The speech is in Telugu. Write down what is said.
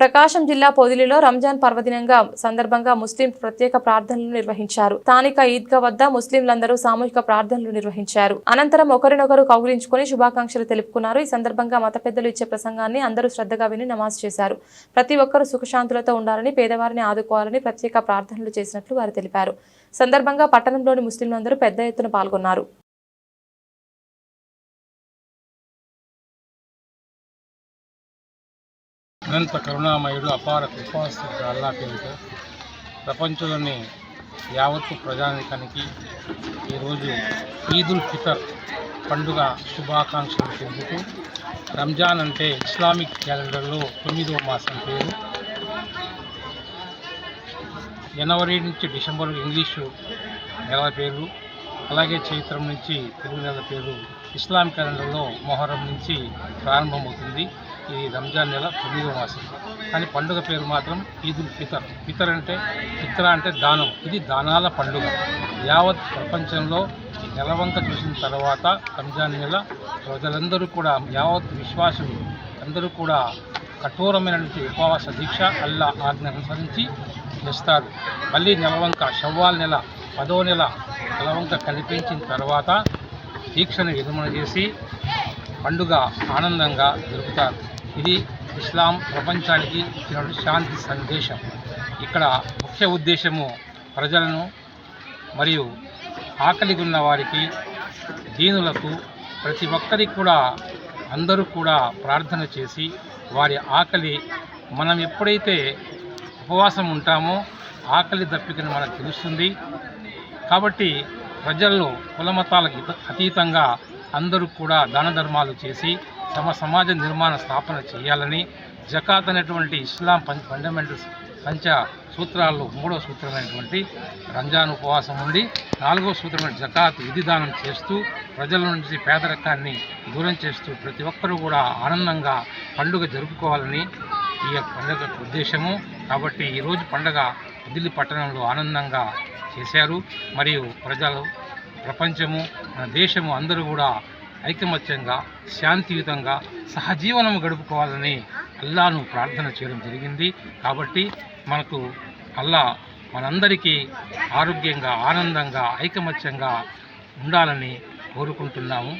ప్రకాశం జిల్లా పొదిలిలో రంజాన్ పర్వదినంగా సందర్భంగా ముస్లిం ప్రత్యేక ప్రార్థనలు నిర్వహించారు. స్థానిక ఈద్గా వద్ద ముస్లింలందరూ సామూహిక ప్రార్థనలు నిర్వహించారు. అనంతరం ఒకరినొకరు కౌగిలించుకొని శుభాకాంక్షలు తెలుపుకున్నారు. ఈ సందర్భంగా మత పెద్దలు ఇచ్చే ప్రసంగాన్ని అందరూ శ్రద్ధగా విని నమాజ్ చేశారు. ప్రతి ఒక్కరూ సుఖశాంతులతో ఉండాలని పేదవారిని ఆదుకోవాలని ప్రత్యేక ప్రార్థనలు చేసినట్లు వారు తెలిపారు. సందర్భంగా పట్టణంలోని ముస్లింలందరూ పెద్ద ఎత్తున పాల్గొన్నారు. అనంత కరుణామయుడు అపార కృపాస్తుడు అల్లా పేరుతో ప్రపంచంలోని యావత్తు ప్రజానికానికి ఈరోజు ఈదుల్ ఫితర్ పండుగ శుభాకాంక్షలు తెలుపుతూ రంజాన్ అంటే ఇస్లామిక్ క్యాలెండర్లో తొమ్మిదవ మాసం పేరు. జనవరి నుంచి డిసెంబర్ ఇంగ్లీషు నెల పేరు అలాగే చైత్రం నుంచి తెలుగు నెల పేరు ఇస్లాం క్యాలెండర్లో మొహరం నుంచి ప్రారంభమవుతుంది. ఇది రంజాన్ నెల తొమ్మిదవ మాసం. కానీ పండుగ పేరు మాత్రం ఈదుల్ ఫితర్. ఫితర్ అంటే ఫిత్ర అంటే దానం. ఇది దానాల పండుగ. యావత్ ప్రపంచంలో నెలవంక చూసిన తర్వాత రంజాన్ నెల ప్రజలందరూ కూడా యావత్ విశ్వాసులు అందరూ కూడా కఠోరమైనటువంటి ఉపవాస దీక్ష అల్లా ఆజ్ఞ అనుసరించి చేస్తారు మళ్ళీ నెలవంక షవ్వాల్ నెల పదో నెల నెలవంక కనిపించిన తర్వాత దీక్షను విరమణ చేసి పండుగ ఆనందంగా జరుపుతారు. ఇది ఇస్లాం ప్రపంచానికి ఇచ్చిన శాంతి సందేశం. ఇక్కడ ముఖ్య ఉద్దేశము ప్రజలను మరియు ఆకలిగా ఉన్న వారికి దీనులకు ప్రతి ఒక్కరికి కూడా అందరూ కూడా ప్రార్థన చేసి వారి ఆకలి మనం ఎప్పుడైతే ఉపవాసం ఉంటామో ఆకలి దప్పికని మనకు తెలుస్తుంది. కాబట్టి ప్రజల్లో కులమతాలకు అతీతంగా అందరూ కూడా దాన ధర్మాలు చేసి తమ సమాజ నిర్మాణ స్థాపన చేయాలని జకాత్ అనేటువంటి ఇస్లాం పం ఫండమెంటల్స్ పంచ సూత్రాల్లో మూడో సూత్రమైనటువంటి రంజాన్ ఉపవాసం ఉండి నాలుగో సూత్రమైన జకాత్ విధిదానం చేస్తూ ప్రజల నుంచి పేదరికాన్ని దూరం చేస్తూ ప్రతి ఒక్కరూ కూడా ఆనందంగా పండుగ జరుపుకోవాలని ఈ యొక్క పండుగ ఉద్దేశము. కాబట్టి ఈరోజు పండుగ ఢిల్లీ పట్టణంలో ఆనందంగా చేశారు. మరియు ప్రజలు ప్రపంచము మన దేశము అందరూ కూడా ఐకమత్యంగా శాంతియుతంగా సహజీవనం గడుపుకోవాలని అల్లాను ప్రార్థన చేయడం జరిగింది. కాబట్టి మనకు అల్లా మనందరికీ ఆరోగ్యంగా ఆనందంగా ఐకమత్యంగా ఉండాలని కోరుకుంటున్నాము.